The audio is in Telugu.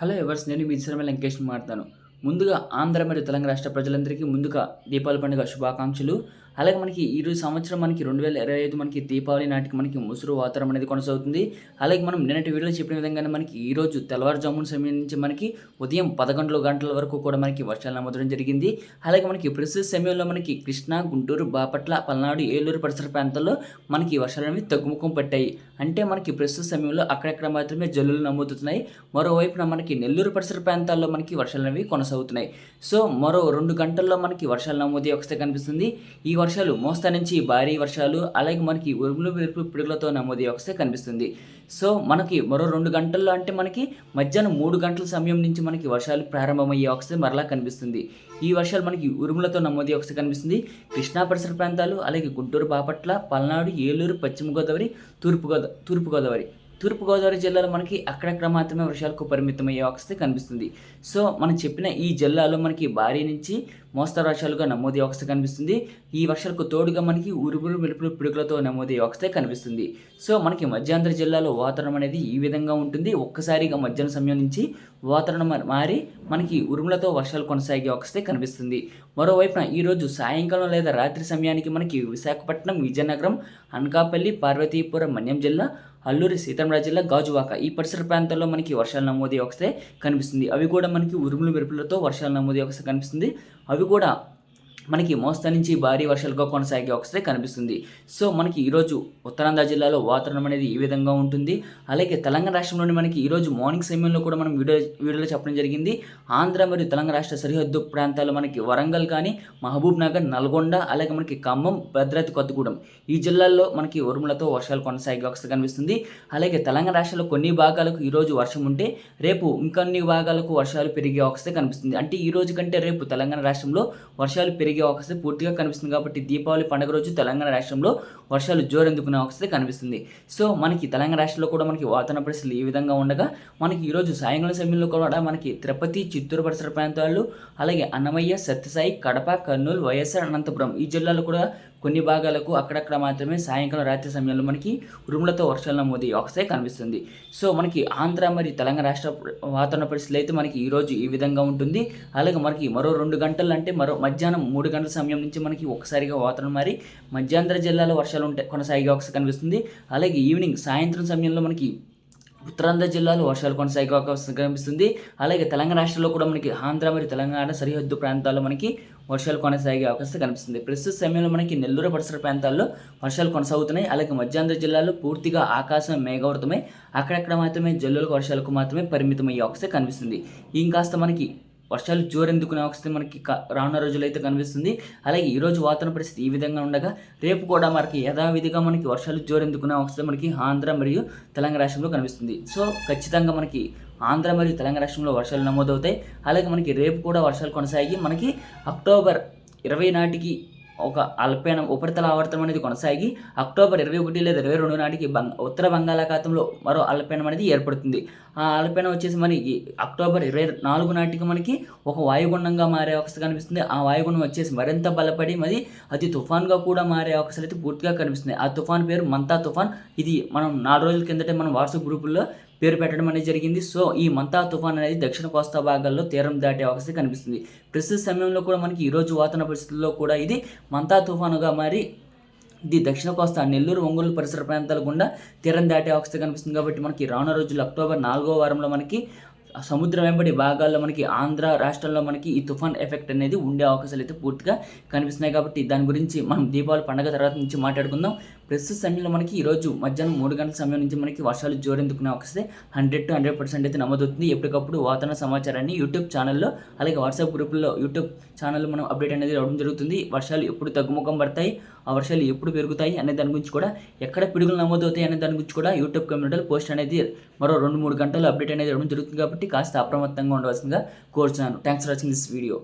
హలో ఎవర్స్ నేను మీ శర్మ లంకేష్ మాట్లాడతాను. ముందుగా ఆంధ్ర మరియు తెలంగాణ రాష్ట్ర ప్రజలందరికీ ముందుగా దీపావళి పండుగ శుభాకాంక్షలు. అలాగే మనకి ఈరోజు సంవత్సరం మనకి రెండు వేల ఇరవై ఐదు మనకి దీపావళి నాటికి మనకి ముసురు వాతావరణం అనేది కొనసాగుతుంది. అలాగే మనం నిన్నటి వీడియోలో చెప్పిన విధంగానే మనకి ఈరోజు తెల్లవారుజామున సమయం నుంచి మనకి ఉదయం పదకొండు గంటల వరకు కూడా మనకి వర్షాలు నమోదడం జరిగింది. అలాగే మనకి ప్రస్తుత సమయంలో మనకి కృష్ణా గుంటూరు బాపట్ల పల్నాడు ఏలూరు పరిసర ప్రాంతాల్లో మనకి వర్షాలు అనేవి తగ్గుముఖం పట్టాయి. అంటే మనకి ప్రస్తుత సమయంలో అక్కడక్కడ మాత్రమే జల్లులు నమోదుతున్నాయి. మరోవైపున మనకి నెల్లూరు పరిసర ప్రాంతాల్లో మనకి వర్షాలు అనేవి కొనసాగుతున్నాయి. సో మరో రెండు గంటల్లో మనకి వర్షాలు నమోదు ఒకసారి కనిపిస్తుంది. ఈ వర్షాలు మోస్తా నుంచి భారీ వర్షాలు అలాగే మనకి ఉరుములు మెరుపు పిడుగులతో నమోదు వస్తే కనిపిస్తుంది. సో మనకి మరో రెండు గంటల్లో అంటే మనకి మధ్యాహ్నం మూడు గంటల సమయం నుంచి మనకి వర్షాలు ప్రారంభమయ్యే వస్తే మరలా కనిపిస్తుంది. ఈ వర్షాలు మనకి ఉరుములతో నమోదు వస్తే కనిపిస్తుంది. కృష్ణా పరిసర ప్రాంతాలు అలాగే గుంటూరు బాపట్ల పల్నాడు ఏలూరు పశ్చిమ గోదావరి తూర్పు గోదా తూర్పు గోదావరి. తూర్పుగోదావరి జిల్లాలో మనకి అక్కడక్కడ మాత్రమే వర్షాలకు పరిమితమయ్యే అవకాశం కనిపిస్తుంది. సో మనం చెప్పిన ఈ జిల్లాలో మనకి భారీ నుంచి మోస్తరు వర్షాలుగా నమోదయ్యే అవకాశం కనిపిస్తుంది. ఈ వర్షాలకు తోడుగా మనకి ఉరుములు మెరుపులు పిడుగులతో నమోదయ్యే అవకాశం కనిపిస్తుంది. సో మనకి మధ్యాంధ్ర జిల్లాలో వాతావరణం అనేది ఈ విధంగా ఉంటుంది. ఒక్కసారిగా మధ్యాహ్నం సమయం నుంచి వాతావరణం మారి మనకి ఉరుములతో వర్షాలు కొనసాగే అవకాశం కనిపిస్తుంది. మరోవైపున ఈరోజు సాయంకాలం లేదా రాత్రి సమయానికి మనకి విశాఖపట్నం విజయనగరం అనకాపల్లి పార్వతీపురం మన్యం జిల్లా అల్లూరి సీతారామరాజు జిల్లా గాజువాక ఈ పరిసర ప్రాంతాల్లో మనకి వర్షాలు నమోదు వస్తే కనిపిస్తుంది. అవి కూడా మనకి ఉరుములు మెరుపులతో వర్షాలు నమోదయ్యే వస్తే కనిపిస్తుంది. అవి కూడా మనకి మోస్తా నుంచి భారీ వర్షాలుగా కొనసాగే ఒకసారి కనిపిస్తుంది. సో మనకి ఈరోజు ఉత్తరాంధ్ర జిల్లాలో వాతావరణం అనేది ఈ విధంగా ఉంటుంది. అలాగే తెలంగాణ రాష్ట్రంలోని మనకి ఈరోజు మార్నింగ్ సమయంలో కూడా మనం వీడియో వీడియోలో చెప్పడం జరిగింది. ఆంధ్ర మరియు తెలంగాణ రాష్ట్ర సరిహద్దు ప్రాంతాలు మనకి వరంగల్ కానీ మహబూబ్ నగర్ నల్గొండ అలాగే మనకి ఖమ్మం భద్రాద్రి కొత్తగూడెం ఈ జిల్లాల్లో మనకి ఉరుములతో వర్షాలు కొనసాగే ఒకసారి కనిపిస్తుంది. అలాగే తెలంగాణ రాష్ట్రంలో కొన్ని భాగాలకు ఈరోజు వర్షం ఉంటే రేపు ఇంకొన్ని భాగాలకు వర్షాలు పెరిగే ఒకసారి కనిపిస్తుంది. అంటే ఈ రోజు కంటే రేపు తెలంగాణ రాష్ట్రంలో వర్షాలు పెరిగే అవకాశం పూర్తిగా కనిపిస్తుంది కాబట్టి దీపావళి పండుగ రోజు తెలంగాణ రాష్ట్రంలో వర్షాలు జోరెందుకునే అవకాశం కనిపిస్తుంది. సో మనకి తెలంగాణ రాష్ట్రంలో కూడా మనకి వాతావరణ పరిస్థితులు ఈ విధంగా ఉండగా మనకి ఈరోజు సాయంకాలం సమయంలో కూడా మనకి తిరుపతి చిత్తూరు పరిసర ప్రాంతాలు అలాగే అన్నమయ్య సత్యసాయి కడప కర్నూలు వైఎస్ఆర్ అనంతపురం ఈ జిల్లాలో కూడా కొన్ని భాగాలకు అక్కడక్కడ మాత్రమే సాయంకాలం రాత్రి సమయంలో మనకి ఉరుములతో వర్షాలు నమోదు ఒకసారి కనిపిస్తుంది. సో మనకి ఆంధ్ర మరియు తెలంగాణ రాష్ట్ర వాతావరణ పరిస్థితులు అయితే మనకి ఈరోజు ఈ విధంగా ఉంటుంది. అలాగే మనకి మరో రెండు గంటలు అంటే మరో మధ్యాహ్నం మూడు గంటల సమయం నుంచి మనకి ఒకసారిగా వాతావరణం మారి మధ్యాంధ్ర జిల్లాలో వర్షాలు ఉంటాయి కొనసాగే అవకాశం కనిపిస్తుంది. అలాగే ఈవినింగ్ సాయంత్రం సమయంలో మనకి ఉత్తరాంధ్ర జిల్లాలో వర్షాలు కొనసాగే అవకాశం కనిపిస్తుంది. అలాగే తెలంగాణ రాష్ట్రంలో కూడా మనకి ఆంధ్ర మరియు తెలంగాణ సరిహద్దు ప్రాంతాల్లో మనకి వర్షాలు కొనసాగే అవకాశం కనిపిస్తుంది. ప్రస్తుత సమయంలో మనకి నెల్లూరు పరిసర ప్రాంతాల్లో వర్షాలు కొనసాగుతున్నాయి. అలాగే మధ్యాంధ్ర జిల్లాలో పూర్తిగా ఆకాశం మేఘావృతమై అక్కడక్కడ మాత్రమే జల్లులకు వర్షాలకు మాత్రమే పరిమితమయ్యే అవకాశం కనిపిస్తుంది. ఇంకాస్త మనకి వర్షాలు జోరెందుకునే అవకాశం మనకి క- రానున్న రోజులైతే కనిపిస్తుంది. అలాగే ఈరోజు వాతావరణ పరిస్థితి ఈ విధంగా ఉండగా రేపు కూడా మనకి యథావిధిగా మనకి వర్షాలు జోరెందుకునే అవకాశం మనకి ఆంధ్ర మరియు తెలంగాణ రాష్ట్రంలో కనిపిస్తుంది. సో ఖచ్చితంగా మనకి ఆంధ్ర మరియు తెలంగాణ రాష్ట్రంలో వర్షాలు నమోదవుతాయి. అలాగే మనకి రేపు కూడా వర్షాలు కొనసాగి మనకి అక్టోబర్ ఇరవై నాటికి ఒక అల్పీనం ఉపరితల ఆవర్తనం అనేది కొనసాగి అక్టోబర్ ఇరవై ఒకటి లేదా ఇరవై రెండు నాటికి బంగ ఉత్తర బంగాళాఖాతంలో మరో అల్పీనం అనేది ఏర్పడుతుంది. ఆ అల్పీనం వచ్చేసి మనకి అక్టోబర్ ఇరవై నాలుగు నాటికి మనకి ఒక వాయుగుండంగా మారే అవకాశం కనిపిస్తుంది. ఆ వాయుగుండం వచ్చేసి మరింత బలపడి మరి అతి తుఫాన్గా కూడా మారే అవకాశాలు అయితే పూర్తిగా కనిపిస్తుంది ఆ తుఫాన్ పేరు మంతా తుఫాన్. ఇది మనం నాలుగు రోజుల కిందటే మనం వాట్సాప్ గ్రూపుల్లో పేరు పెట్టడం అనేది జరిగింది. సో ఈ మంతా తుఫాన్ అనేది దక్షిణ కోస్తా భాగాల్లో తీరం దాటే అవకాశం కనిపిస్తుంది. ప్రస్తుత సమయంలో కూడా మనకి ఈరోజు వాతావరణ పరిస్థితుల్లో కూడా ఇది మంతా తుఫానుగా మారి ఇది దక్షిణ కోస్తా నెల్లూరు ఒంగోలు పరిసర ప్రాంతాల గుండా తీరం దాటే అవకాశం కనిపిస్తుంది. కాబట్టి మనకి రానున్న రోజులు అక్టోబర్ నాలుగో వారంలో మనకి సముద్రం వెంబడి భాగాల్లో మనకి ఆంధ్ర రాష్ట్రంలో మనకి ఈ తుఫాన్ ఎఫెక్ట్ అనేది ఉండే అవకాశాలు అయితే పూర్తిగా కనిపిస్తున్నాయి కాబట్టి దాని గురించి మనం దీపావళి పండగ తర్వాత నుంచి మాట్లాడుకుందాం. ప్రస్తుత సమయంలో మనకి ఈరోజు మధ్యాహ్నం మూడు గంటల సమయం నుంచి మనకి వర్షాలు జోరెందుకునే అవకాశం హండ్రెడ్ టు హండ్రెడ్ పర్సెంట్ అయితే నమోదవుతుంది. ఎప్పటికప్పుడు వాతావరణ సమాచారాన్ని యూట్యూబ్ ఛానల్లో అలాగే వాట్సాప్ గ్రూపుల్లో యూట్యూబ్ ఛానల్లో మనం అప్డేట్ అనేది రావడం జరుగుతుంది. వర్షాలు ఎప్పుడు తగ్గుముఖం పడతాయి? ఆ వర్షాలు ఎప్పుడు పెరుగుతాయి అనే దాని గురించి కూడా ఎక్కడ పిడుగులు నమోదవుతాయి అనే దాని గురించి కూడా యూట్యూబ్ కమ్యూనిటీలో పోస్ట్ అనేది మరో రెండు మూడు గంటలు అప్డేట్ అనేది ఇవ్వడం జరుగుతుంది కాబట్టి కాస్త అప్రమత్తంగా ఉండవలసిందిగా కోరుచున్నాను. Thanks for watching this video